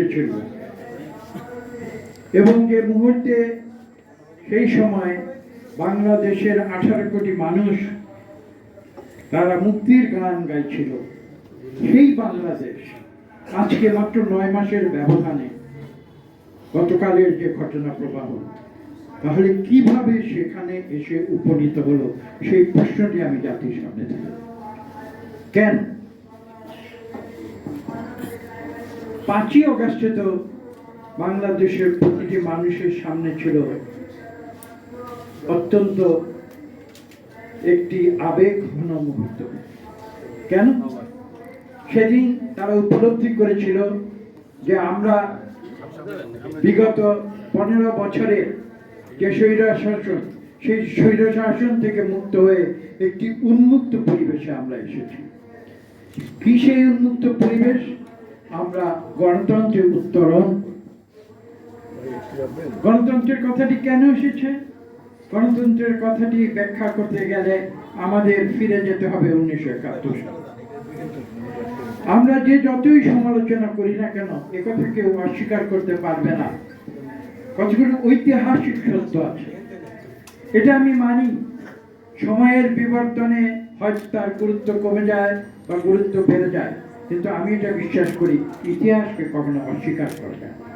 এসেছিল এবং যে মুহূর্তে সেই সময় বাংলাদেশের আঠারো কোটি মানুষ তারা মুক্তির গান গাইছিল, সেই বাংলাদেশ আজকে মাত্র নয় মাসের ব্যবধানে গতকালের যে ঘটনা প্রবাহ, তাহলে কীভাবে সেখানে এসে উপনীত হলো? সেই প্রশ্নটি আমি জাতির সামনে দিলাম কেন? পাঁচই অগস্টে তো বাংলাদেশের প্রতিটি মানুষের সামনে ছিল অত্যন্ত একটি আবেগ ঘন মুহূর্ত। কেন? সেদিন তারা উপলব্ধি করেছিল যে আমরা বিগত পনেরো বছরে যে স্বৈর শাসন সেই স্বৈর শাসন থেকে মুক্ত হয়ে একটি উন্মুক্ত পরিবেশে আমরা এসেছি। কি সেই উন্মুক্ত পরিবেশ? আমরা গণতন্ত্রের উত্তরণ। গণতন্ত্রের কথাটি কেন এসেছে? গণতন্ত্রের কথাটি ব্যাখ্যা করতে গেলে আমাদের ফিরে যেতে হবে উনিশশো একাত্তর সালে। আমরা যে যতই সমালোচনা করি না কেন একথা কেউ অস্বীকার করতে পারবে না। কতগুলো ঐতিহাসিক সত্য আছে। এটা আমি মানি, সময়ের বিবর্তনে হয়তো তার গুরুত্ব কমে যায় বা গুরুত্ব বেড়ে যায়। কিন্তু আমি এটা বিশ্বাস করি ইতিহাসকে কখনো অস্বীকার করবে না।